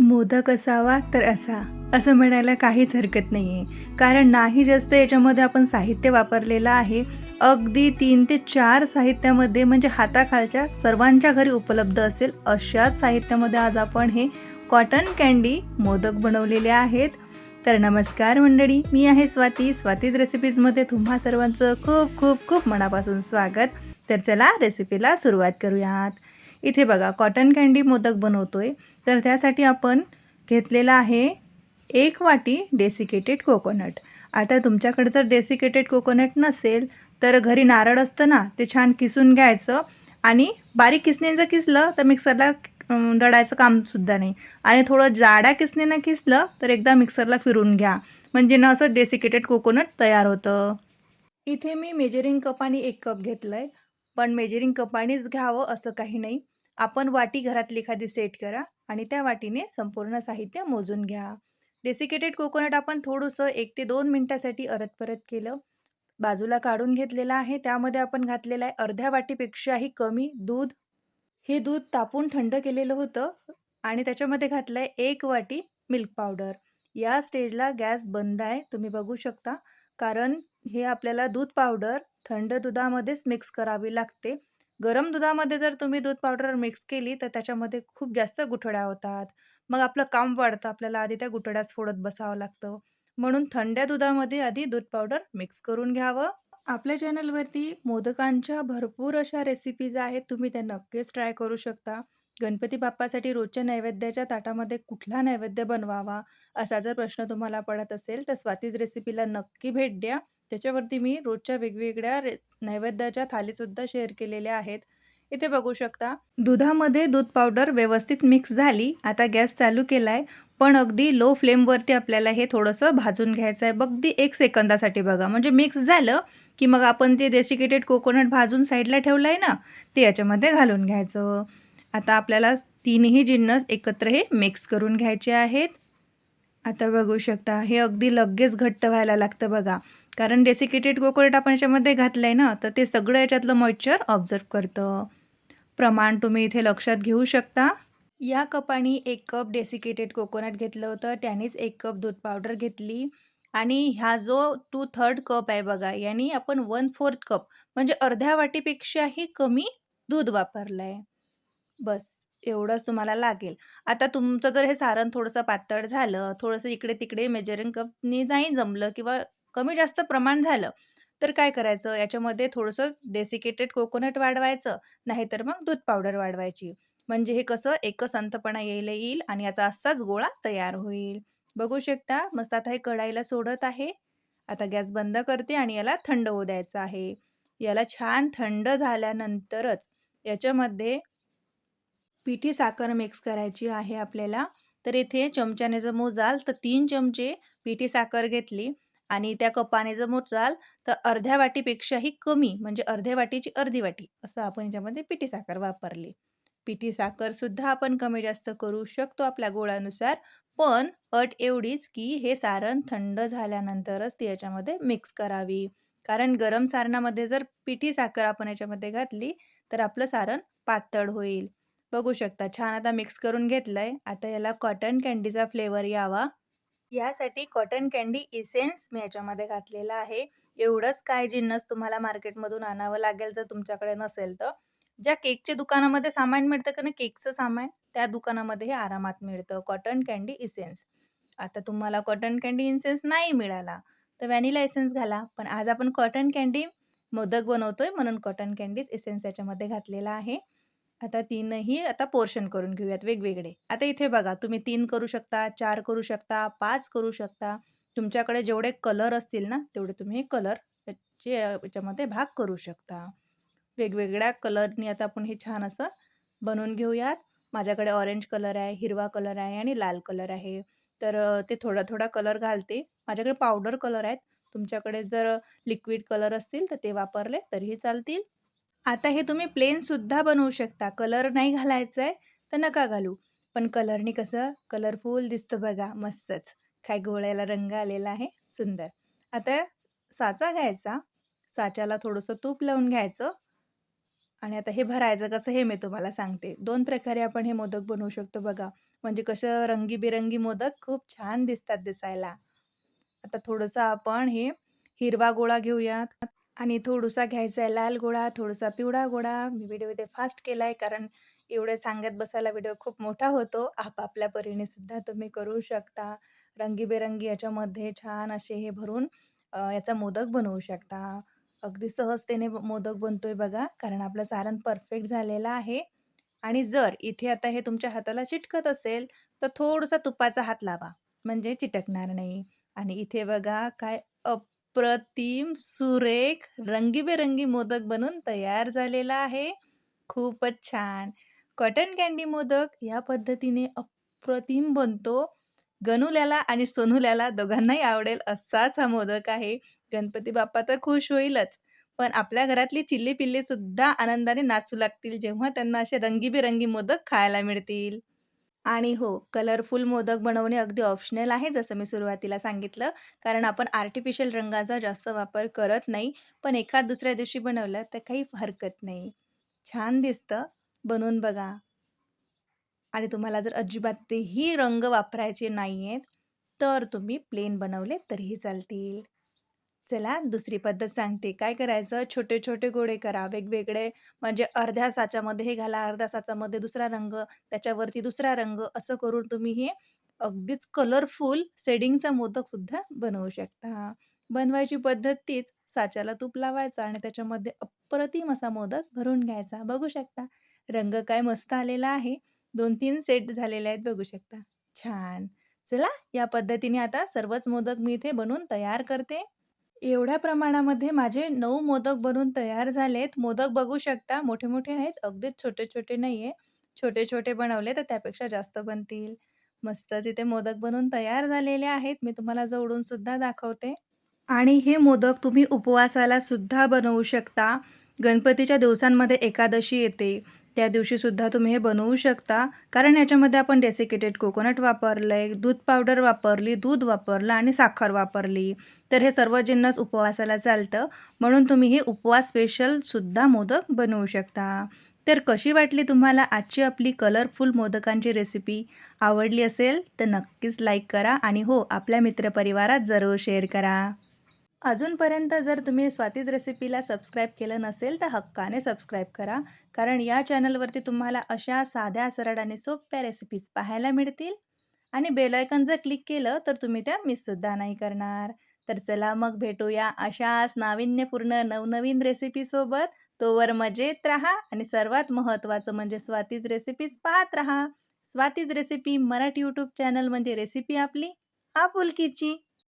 मोदक असावा तर असा. असं म्हणायला काहीच हरकत नाही आहे कारण नाही जास्त याच्यामध्ये आपण साहित्य वापरलेलं आहे. अगदी तीन ते चार साहित्यामध्ये म्हणजे हाताखालच्या सर्वांच्या घरी उपलब्ध असेल अशाच साहित्यामध्ये आज आपण हे कॉटन कँडी मोदक बनवलेले आहेत. तर नमस्कार मंडळी मी आहे स्वाती. स्वातीज रेसिपीजमध्ये तुम्हा सर्वांचं खूप खूप खूप मनापासून स्वागत. तर चला रेसिपीला सुरुवात करूयात. इथे बघा कॉटन कँडी मोदक बनवतो आहे तर त्यासाठी आपण घेतलेला आहे एक वाटी डेसिकेटेड कोकोनट आता तुमच्याकडे जर डेसिकेटेड कोकोनट नसेल तर घरी नारळ असतं ना ते छान किसून घ्यायचं आणि बारीक किसणीचं किसलं तर मिक्सरला दडायचं दळायचं कामसुद्धा नाही. आणि थोडं जाड्या किसणीनं किसलं तर एकदा मिक्सरला फिरून घ्या. म्हणजे ना असं डेसिकेटेड कोकोनट तयार होतं. इथे मी मेजरिंग कपाने एक कप घेतलं आहे पण मेजरिंग कपानेच घ्यावं असं काही नाही. आपण वाटी घरातली एखादी सेट करा. आणि त्या वाटीने संपूर्ण साहित्य मोजून घ्या. डेसिकेटेड कोकोनट आपण थोडंसं एक ते दोन मिनटासाठी अरत परत केलं. बाजूला काढून घेतलेलं आहे. त्यामध्ये आपण घातलेलं आहे अर्ध्या वाटीपेक्षाही कमी दूध. हे दूध तापून थंड केलेलं होतं आणि त्याच्यामध्ये घातलं आहे एक वाटी मिल्क पावडर या स्टेजला गॅस बंद आहे. तुम्ही बघू शकता. कारण हे आपल्याला दूध पावडर थंड दुधामध्येच मिक्स करावी लागते. गरम दुधामध्ये जर तुम्ही दूध पावडर मिक्स केली तर त्याच्यामध्ये खूप जास्त गुठळ्या होतात. मग आपलं काम वाढतं आपल्याला आधी त्या गुठळ्यास फोडत बसावं लागतं. म्हणून थंड्या दुधामध्ये आधी दूध पावडर मिक्स करून घ्यावं. आपल्या चॅनलवरती मोदकांच्या भरपूर अशा रेसिपीज आहेत तुम्ही त्या नक्कीच ट्राय करू शकता. गणपती बाप्पासाठी रोजच्या नैवेद्याच्या ताटामध्ये कुठला नैवेद्य बनवावा असा जर प्रश्न तुम्हाला पडत असेल तर स्वातीज रेसिपीला नक्की भेट द्या. त्याच्यावरती मी रोजच्या वेगवेगळ्या रे नैवेद्याच्या थालीसुद्धा शेअर केलेल्या आहेत. इथे बघू शकता दुधामध्ये दूध पावडर व्यवस्थित मिक्स झाली. आता गॅस चालू केला आहे पण अगदी लो फ्लेमवरती आपल्याला हे थोडंसं भाजून घ्यायचं आहे. अगदी एक सेकंदासाठी बघा. म्हणजे मिक्स झालं की मग आपण जे डेसिकेटेड कोकोनट भाजून साईडला ठेवलं आहे ना ते याच्यामध्ये घालून घ्यायचं. आता आपल्याला तीनही जिन्नस एकत्र हे मिक्स करून घ्यायचे आहेत. आता बघू शकता हे अगदी लगेच घट्ट व्हायला लागतं बघा. कारण डेसिकेटेड कोकोनट आपण याच्यामध्ये घातलं आहे ना तर ते सगळं याच्यातलं मॉइश्चर ऑब्झर्व करतं. प्रमाण तुम्ही इथे लक्षात घेऊ शकता. या कपाने एक कप डेसिकेटेड कोकोनट घेतलं होतं त्यानेच एक कप दूध पावडर घेतली. आणि ह्या जो टू थर्ड कप आहे बघा यांनी आपण वन फोर्थ कप म्हणजे अर्ध्या वाटीपेक्षाही कमी दूध वापरलं आहे बस एवढंच तुम्हाला लागेल. आता तुमचं जर हे सारण थोडंसं पातळ झालं थोडंसं इकडे तिकडे मेजरिंग कपनी नाही जमलं किंवा कमी जास्त प्रमाण झालं तर काय करायचं? याच्यामध्ये थोडंसं डेसिकेटेड कोकोनट वाढवायचं नाहीतर मग दूध पावडर वाढवायची. म्हणजे हे कसं? एकच संतपणा यायला येईल आणि याचा असाच गोळा तयार होईल. बघू शकता मस्त आता हे कढाईला सोडत आहे. आता गॅस बंद करते आणि याला थंड होऊ द्यायचं आहे. याला छान थंड झाल्यानंतरच याच्यामध्ये पिठी साखर मिक्स करायची आहे आपल्याला. तर इथे चमच्याने जर मोजाल तर तीन चमचे पिठी साखर घेतली. आणि त्या कपाने जर मोजाल तर अर्ध्या वाटीपेक्षाही कमी म्हणजे अर्ध्या वाटीची अर्धी वाटी असं आपण याच्यामध्ये पिठी साखर वापरली. पिठी साखरसुद्धा आपण कमी जास्त करू शकतो आपल्या गोळानुसार पण अट एवढीच की हे सारण थंड झाल्यानंतरच ती याच्यामध्ये मिक्स करावी. कारण गरम सारणामध्ये जर पिठी साखर आपण याच्यामध्ये घातली तर आपलं सारण पातळ होईल. बघू शकता छान आता मिक्स करून घेतलंय. आता याला कॉटन कॅन्डीचा फ्लेवर यावा. यासाठी कॉटन कॅन्डी इसेन्स मी याच्यामध्ये घातलेला आहे. एवढंच काय जिन्नस तुम्हाला मार्केटमधून आणावं लागेल जर तुमच्याकडे नसेल तर. ज्या केकच्या दुकानामध्ये सामान मिळतं का ना केकचं सामान त्या दुकानामध्ये हे आरामात मिळतं. Cotton candy essence. आता तुम्हाला कॉटन कॅन्डी इसेन्स नाही मिळाला तर व्हॅनिला एसेन्स घाला. पण आज आपण कॉटन कॅन्डी मोदक बनवतोय म्हणून कॉटन कॅन्डीज एसेन्स याच्यामध्ये घातलेला आहे. आता तीनही आता पोर्शन करून घेऊयात वेगवेगळे. आता इथे बघा तुम्ही तीन करू शकता चार करू शकता पाच करू शकता. तुमच्याकडे जेवढे कलर असतील ना तेवढे तुम्ही हे कलरचे याच्यामध्ये भाग करू शकता. वेगवेगळ्या कलरनी आता आपण हे छान असं बनवून घेऊयात. माझ्याकडे ऑरेंज कलर आहे हिरवा कलर आहे आणि लाल कलर आहे. तर ते थोडा थोडा कलर घालते. माझ्याकडे पावडर कलर आहेत. तुमच्याकडे जर लिक्विड कलर असतील तर ते वापरले तरीही चालतील. आता हे तुम्ही प्लेनसुद्धा बनवू शकता. कलर नाही घालायचं आहे तर नका घालू. पण कलरनी कसं कलरफुल दिसतं बघा मस्तच. काय गोळ्याला रंग आलेला आहे सुंदर. आता साचा घ्यायचा. साच्याला थोडंसं तूप लावून घ्यायचं. आणि आता हे भरायचं कसं हे मी तुम्हाला सांगते. दोन प्रकारे आपण हे मोदक बनवू शकतो बघा. म्हणजे कसं रंगीबेरंगी मोदक खूप छान दिसतात दिसायला. आता थोडंसं आपण हे हिरवा गोळा घेऊयात. आणि थोडासा घ्यायचा आहे लाल गोळा थोडासा पिवळा गोळा. मी व्हिडिओ इथे फास्ट केला आहे कारण एवढे सांगत बसायला व्हिडिओ खूप मोठा होतो. आपापल्या परीनेसुद्धा तुम्ही करू शकता. रंगीबेरंगी याच्यामध्ये छान असे हे भरून याचा मोदक बनवू शकता. अगदी सहजतेने मोदक मोदक बनतोय बघा कारण आपलं सारण परफेक्ट झालेलं आहे. आणि जर इथे आता हे तुमच्या हाताला चिटकत असेल तर थोडासा तुपाचा हात लावा. म्हणजे चिटकणार नाही. आणि इथे बघा काय अप्रतिम सुरेख रंगीबेरंगी मोदक बनून तयार झालेला आहे. खूपच छान. कॉटन कॅन्डी मोदक या पद्धतीने अप्रतिम बनतो. गणूल्याला आणि सोनूल्याला दोघांनाही आवडेल असाच हा मोदक आहे. गणपती बाप्पा तर खुश होईलच. पण आपल्या घरातली चिल्ली पिल्ली सुद्धा आनंदाने नाचू लागतील जेव्हा त्यांना असे रंगीबेरंगी मोदक खायला मिळतील. आणि हो कलरफुल मोदक बनवणे अगदी ऑप्शनल आहे जसं मी सुरुवातीला सांगितलं. कारण आपण आर्टिफिशियल रंगाचा जास्त वापर करत नाही पण एखाद दुसऱ्या दिवशी बनवलं तर काही हरकत नाही. छान दिसतं. बनवून बघा. आणि तुम्हाला जर अजिबात तेही रंग वापरायचे नाही आहेत तर तुम्ही प्लेन बनवले तरीही चालतील. चला दुसरी पद्धत सांगते. काय करायचं? छोटे छोटे गोळे करा. वेगवेगळे म्हणजे अर्ध्या साच्यामध्ये हे घाला अर्ध्या साच्यामध्ये दुसरा रंग त्याच्यावरती दुसरा रंग. असं करून तुम्ही हे अगदीच कलरफुल सेडिंगचा मोदकसुद्धा बनवू शकता. बनवायची पद्धत तीच. साच्याला तूप लावायचा आणि त्याच्यामध्ये अप्रतिम असा मोदक भरून घ्यायचा. बघू शकता. रंग काय मस्त आलेला आहे. दोन तीन सेट झालेले आहेत. बघू शकता. छान. चला या पद्धतीने आता सर्वच मोदक मी इथे बनवून तयार करते. एवढ्या प्रमाणामध्ये माझे नऊ मोदक बनून तयार झालेत. मोदक बघू शकता मोठे मोठे आहेत अगदीच छोटे छोटे नाही आहे छोटे छोटे बनवले तर त्यापेक्षा जास्त बनतील. मस्तच इथे मोदक बनून तयार झालेले आहेत. मी तुम्हाला जवळून सुद्धा दाखवते. आणि हे मोदक तुम्ही उपवासाला सुद्धा बनवू शकता. गणपतीच्या दिवसांमध्ये एकादशी येते. त्या दिवशीसुद्धा तुम्ही हे बनवू शकता. कारण याच्यामध्ये आपण डेसिकेटेड कोकोनट वापरलं आहे दूध पावडर वापरली दूध वापरलं आणि साखर वापरली. तर हे सर्व जिन्नस उपवासाला चालतं. म्हणून तुम्ही हे उपवास स्पेशलसुद्धा मोदक बनवू शकता. तर कशी वाटली तुम्हाला आजची आपली कलरफुल मोदकांची रेसिपी आवडली असेल तर नक्कीच लाईक करा आणि हो आपल्या मित्रपरिवारात जरूर शेअर करा. अजूनपर्यंत जर तुम्ही स्वातीज रेसिपीला सबस्क्राईब केलं नसेल तर हक्काने सबस्क्राईब करा. कारण या चॅनलवरती तुम्हाला अशा साध्या सरळ आणि सोप्या रेसिपीज पाहायला मिळतील. आणि बेलायकन जर क्लिक केलं तर तुम्ही त्या मिससुद्धा नाही करणार. तर चला मग भेटूया अशाच नाविन्यपूर्ण नवनवीन रेसिपीसोबत तोवर मजेत राहा आणि सर्वात महत्त्वाचं म्हणजे स्वातीज रेसिपीज पाहत राहा. Swati's recipe Marathi YouTube channel म्हणजे रेसिपी आपली आपुलकीची.